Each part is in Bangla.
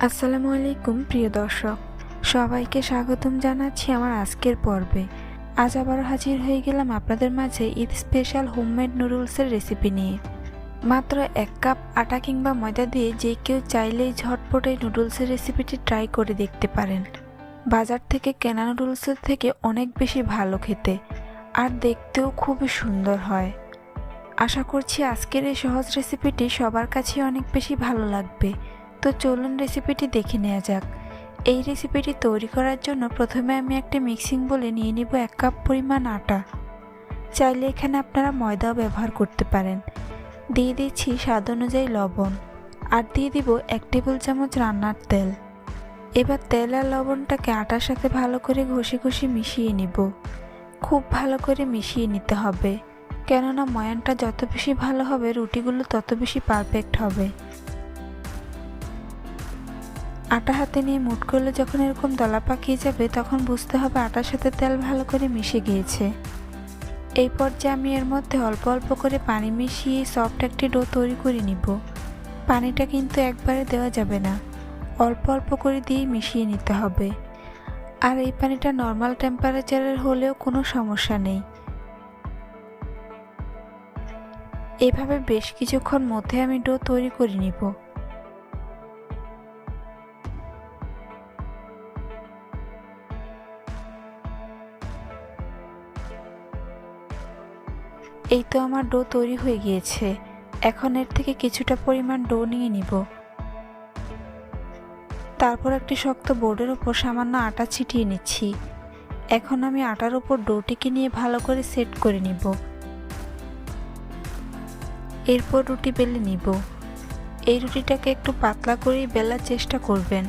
আসসালামু আলাইকুম, প্রিয় দর্শক। সবাইকে স্বাগতম জানাচ্ছি আমার আজকের পর্বে। আজ আবার হাজির হয়ে গেলাম আপনাদের মাঝে ঈদ স্পেশাল হোমমেড নুডলসের রেসিপি নিয়ে। মাত্র এক কাপ আটা কিংবা ময়দা দিয়ে যে কেউ চাইলেই ঝটপট এই নুডলসের রেসিপিটি ট্রাই করে দেখতে পারেন। বাজার থেকে কেনা নুডলসের থেকে অনেক বেশি ভালো খেতে। আর দেখতেও খুবই সুন্দর হয়। আশা করছি আজকের এই সহজ রেসিপিটি সবার কাছে অনেক বেশি ভালো লাগবে। তো চলুন রেসিপিটি দেখে নেওয়া যাক। এই রেসিপিটি তৈরি করার জন্য প্রথমে আমি একটি মিক্সিং বলে নিয়ে নিব এক কাপ পরিমাণ আটা। চাইলে এখানে আপনারা ময়দাও ব্যবহার করতে পারেন। দিয়ে দিচ্ছি স্বাদ অনুযায়ী লবণ। আর দিয়ে দিব এক টেবিল চামচ রান্নার তেল। এবার তেল আর লবণটাকে আটার সাথে ভালো করে ঘষে ঘষে মিশিয়ে নিব। খুব ভালো করে মিশিয়ে নিতে হবে। কেননা ময়ানটা যত বেশি ভালো হবে, রুটিগুলো তত বেশি পারফেক্ট হবে। আটা হাতে নিয়ে মুট করলে যখন এরকম দলা পাকিয়ে যাবে, তখন বুঝতে হবে আটার সাথে তেল ভালো করে মিশে গিয়েছে। এই পর্যায়ে আমি এর মধ্যে অল্প অল্প করে পানি মিশিয়ে সফট একটি ডো তৈরি করে নিব। পানিটা কিন্তু একবারে দেওয়া যাবে না। অল্প অল্প করে দিয়ে মিশিয়ে নিতে হবে। আর এই পানিটা নর্মাল টেম্পারেচারের হলেও কোনো সমস্যা নেই। এভাবে বেশ কিছুক্ষণ মধ্যে আমি ডো তৈরি করে নিব। এই তো আমার ডো তৈরি হয়ে গিয়েছে। এখন এর থেকে কিছুটা পরিমাণ ডো নিয়ে নিব। তারপর একটি শক্ত বোর্ডের ওপর সামান্য আটা ছিটিয়ে নিচ্ছি। এখন আমি আটার উপর ডোটিকে নিয়ে ভালো করে সেট করে নিব। এরপর রুটি বেলে নিব। এই রুটিটাকে একটু পাতলা করেই বেলার চেষ্টা করবেন।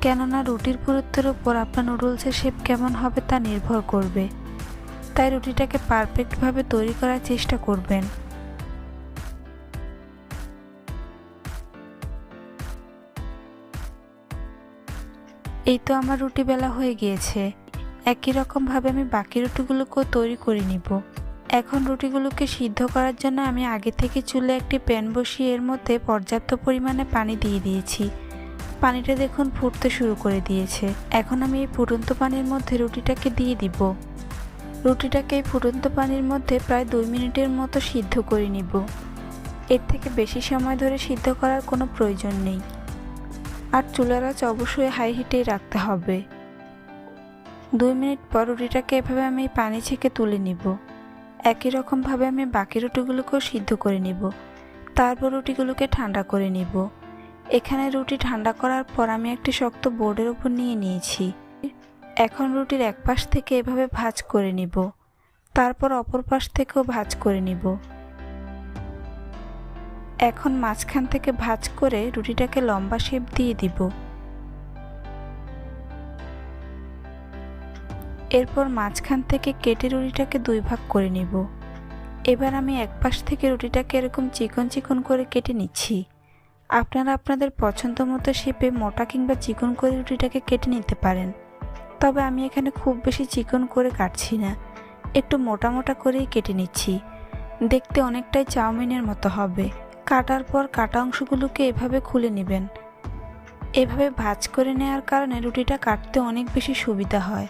কেননা রুটির পুরুত্বের উপর আপনার নুডলসের শেপ কেমন হবে তা নির্ভর করবে। তাই রুটিটাকে পারফেক্টভাবে তৈরি করার চেষ্টা করবেন। এই তো আমার রুটি বেলা হয়ে গিয়েছে। একই রকমভাবে আমি বাকি রুটিগুলোকেও তৈরি করে নিব। এখন রুটিগুলোকে সিদ্ধ করার জন্য আমি আগে থেকে চুলে একটি প্যান বসিয়ে এর মধ্যে পর্যাপ্ত পরিমাণে পানি দিয়ে দিয়েছি। পানিটা দেখুন ফুটতে শুরু করে দিয়েছে। এখন আমি এই ফুটন্ত পানির মধ্যে রুটিটাকে দিয়ে দিব। রুটিটাকে এই ফুটন্ত পানির মধ্যে প্রায় দুই মিনিটের মতো সিদ্ধ করে নিব। এর থেকে বেশি সময় ধরে সিদ্ধ করার কোনো প্রয়োজন নেই। আর চুলার আঁচ অবশ্যই হাই হিটেই রাখতে হবে। দুই মিনিট পর রুটিটাকে এভাবে আমি পানি ছেঁকে তুলে নিব। একই রকমভাবে আমি বাকি রুটিগুলোকেও সিদ্ধ করে নিব। তারপর রুটিগুলোকে ঠান্ডা করে নিব। এখানে রুটি ঠান্ডা করার পর আমি একটি শক্ত বোর্ডের উপর নিয়ে নিয়েছি। এখন রুটির এক পাশ থেকে এভাবে ভাজ করে নিব। তারপর অপর পাশ থেকেও ভাজ করে নিব। এখন মাঝখান থেকে ভাজ করে রুটিটাকে লম্বা শেপ দিয়ে দিব। এরপর মাঝখান থেকে কেটে রুটিটাকে দুই ভাগ করে নিব। এবার আমি এক পাশ থেকে রুটিটাকে এরকম চিকন চিকন করে কেটে নিচ্ছি। আপনারা আপনাদের পছন্দ মতো শেপে মোটা কিংবা চিকন করে রুটিটাকে কেটে নিতে পারেন। তবে আমি এখানে খুব বেশি চিকন করে কাটছি না। একটু মোটা মোটা করেই কেটে নিচ্ছি। দেখতে অনেকটাই চাউমিনের মতো হবে। কাটার পর কাটা অংশগুলোকে এভাবে খুলে নেবেন। এভাবে ভাজ করে নেওয়ার কারণে রুটিটা কাটতে অনেক বেশি সুবিধা হয়।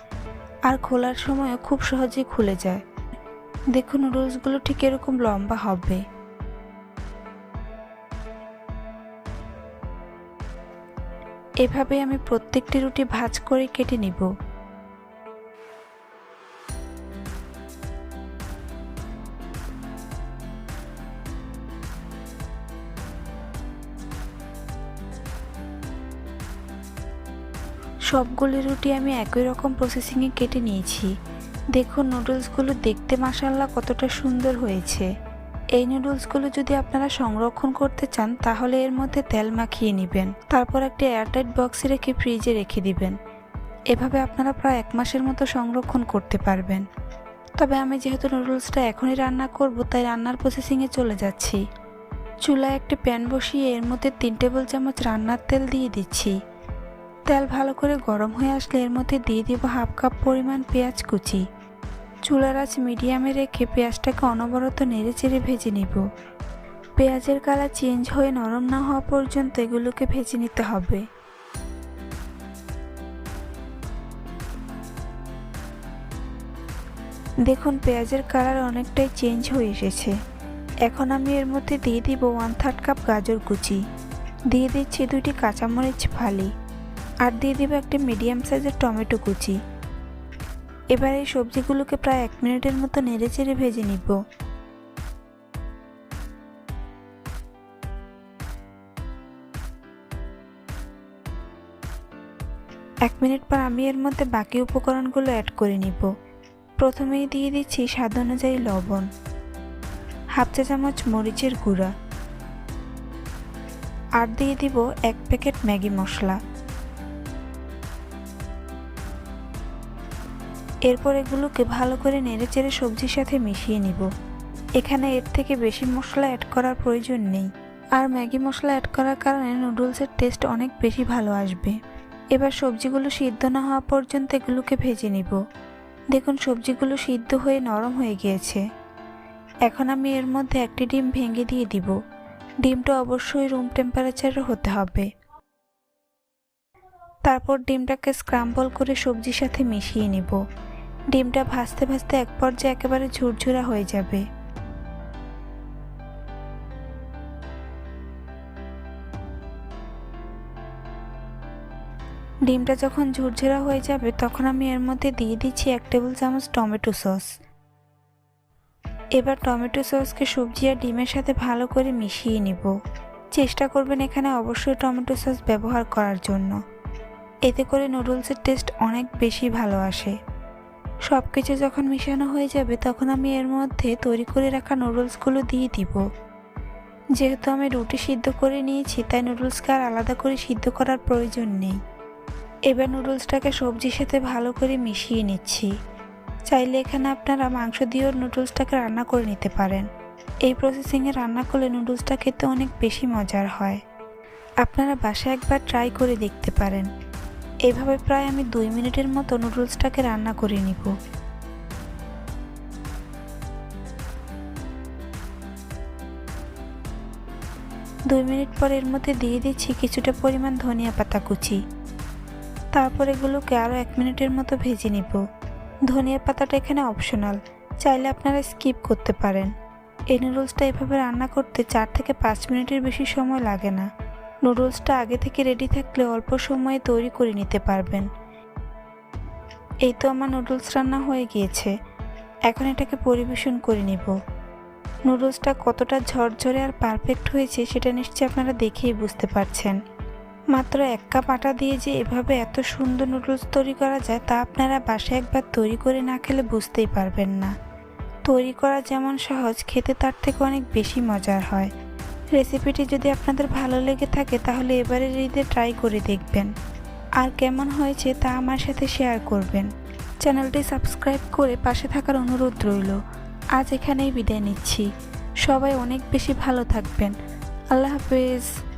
আর খোলার সময়ও খুব সহজেই খুলে যায়। দেখুন নুডলসগুলো ঠিক এরকম লম্বা হবে। এভাবে আমি প্রত্যেকটি রুটি ভাজ করে কেটে নিব। সবগুলি রুটি আমি একই রকম প্রসেসিংয়ে কেটে নিয়েছি। দেখুন নুডলসগুলো দেখতে মাসাল্লাহ কতটা সুন্দর হয়েছে। এই নুডলসগুলো যদি আপনারা সংরক্ষণ করতে চান, তাহলে এর মধ্যে তেল মাখিয়ে নেবেন। তারপর একটি এয়ারটাইট বক্সে রেখে ফ্রিজে রেখে দিবেন। এভাবে আপনারা প্রায় এক মাসের মতো সংরক্ষণ করতে পারবেন। তবে আমি যেহেতু নুডলসটা এখনই রান্না করব, তাই রান্নার প্রসেসিংয়ে চলে যাচ্ছি। চুলায় একটি প্যান বসিয়ে এর মধ্যে তিন টেবিল চামচ রান্নার তেল দিয়ে দিচ্ছি। তেল ভালো করে গরম হয়ে আসলে এর মধ্যে দিয়ে দিব হাফ কাপ পরিমাণ পেঁয়াজ কুচি। চুলার আঁচ মিডিয়ামে রেখে পেঁয়াজটাকে অনবরত নেড়ে চেড়ে ভেজে নিব। পেঁয়াজের কালার চেঞ্জ হয়ে নরম না হওয়া পর্যন্ত এগুলোকে ভেজে নিতে হবে। দেখুন, পেঁয়াজের কালার অনেকটাই চেঞ্জ হয়ে এসেছে। এখন আমি এর মধ্যে দিয়ে দিব ওয়ান থার্ড কাপ গাজর কুচি। দিয়ে দিচ্ছি দুটি কাঁচামরিচ ফালি। আর দিয়ে দিব একটি মিডিয়াম সাইজের টমেটো কুচি। এবার এই সবজিগুলোকে প্রায় এক মিনিটের মতো নেড়ে চেড়ে ভেজে নিব। এক মিনিট পর আমি এর মধ্যে বাকি উপকরণগুলো অ্যাড করে নিব। প্রথমেই দিয়ে দিচ্ছি স্বাদ অনুযায়ী লবণ, হাফ চা চামচ মরিচের গুঁড়া, আর দিয়ে দিব এক প্যাকেট ম্যাগি মশলা। এরপর এগুলোকে ভালো করে নেড়েচেড়ে সবজির সাথে মিশিয়ে নিব। এখানে এর থেকে বেশি মশলা অ্যাড করার প্রয়োজন নেই। আর ম্যাগি মশলা অ্যাড করার কারণে নুডলসের টেস্ট অনেক বেশি ভালো আসবে। এবার সবজিগুলো সিদ্ধ না হওয়া পর্যন্ত এগুলোকে ভেজে নিব। দেখুন, সবজিগুলো সিদ্ধ হয়ে নরম হয়ে গিয়েছে। এখন আমি এর মধ্যে একটি ডিম ভেঙে দিয়ে দিব। ডিমটা অবশ্যই রুম টেম্পারেচারে হতে হবে। তারপর ডিমটাকে স্ক্রাম্বল করে সবজির সাথে মিশিয়ে নিব। ডিমটা ভাজতে ভাজতে এক পর্যায়ে একেবারে ঝুরঝুরা হয়ে যাবে। ডিমটা যখন ঝুরঝুরা হয়ে যাবে, তখন আমি এর মধ্যে দিয়ে দিচ্ছি এক টেবিল চামচ টমেটো সস। এবার টমেটো সসকে সবজি আর ডিমের সাথে ভালো করে মিশিয়ে নিব। চেষ্টা করবেন এখানে অবশ্যই টমেটো সস ব্যবহার করার জন্য। এতে করে নুডলসের টেস্ট অনেক বেশি ভালো আসে। সব কিছু যখন মিশানো হয়ে যাবে, তখন আমি এর মধ্যে তৈরি করে রাখা নুডলসগুলো দিয়ে দিব। যেহেতু আমি রুটি সিদ্ধ করে নিয়েছি, তাই নুডলসকে আর আলাদা করে সিদ্ধ করার প্রয়োজন নেই। এবার নুডলসটাকে সবজির সাথে ভালো করে মিশিয়ে নিচ্ছি। চাইলে এখানে আপনারা মাংস দিয়েও নুডলসটাকে রান্না করে নিতে পারেন। এই প্রসেসিংয়ে রান্না করলে নুডলসটা খেতে অনেক বেশি মজার হয়। আপনারা বাসায় একবার ট্রাই করে দেখতে পারেন। এইভাবে প্রায় আমি দুই মিনিটের মতো নুডলসটাকে রান্না করে নিব। দুই মিনিট পর এর মধ্যে দিয়ে দিচ্ছি কিছুটা পরিমাণ ধনিয়া পাতা কুচি। তারপর এগুলোকে আরও এক মিনিটের মতো ভেজে নিব। ধনিয়া পাতাটা এখানে অপশনাল, চাইলে আপনারা স্কিপ করতে পারেন। এই নুডলসটা এভাবে রান্না করতে চার থেকে পাঁচ মিনিটের বেশি সময় লাগে না। নুডলসটা আগে থেকে রেডি থাকলে অল্প সময়ে তৈরি করে নিতে পারবেন। এই তো আমার নুডলস রান্না হয়ে গিয়েছে। এখন এটাকে পরিবেশন করে নিব। নুডলসটা কতটা ঝরঝরে আর পারফেক্ট হয়েছে সেটা নিশ্চয়ই আপনারা দেখেই বুঝতে পারছেন। মাত্র এক কাপ আটা দিয়ে যে এভাবে এত সুন্দর নুডলস তৈরি করা যায় তা আপনারা বাসায় একবার তৈরি করে না খেলে বুঝতেই পারবেন না। তৈরি করা যেমন সহজ, খেতে তার থেকে অনেক বেশি মজার হয়। রেসিপিটি যদি আপনাদের ভালো লেগে থাকে, তাহলে এবারের ঈদে ট্রাই করে দেখবেন। আর কেমন হয়েছে তা আমার সাথে শেয়ার করবেন। চ্যানেলটি সাবস্ক্রাইব করে পাশে থাকার অনুরোধ রইল। আজ এখানেই বিদায় নিচ্ছি। সবাই অনেক বেশি ভালো থাকবেন। আল্লাহ হাফেজ।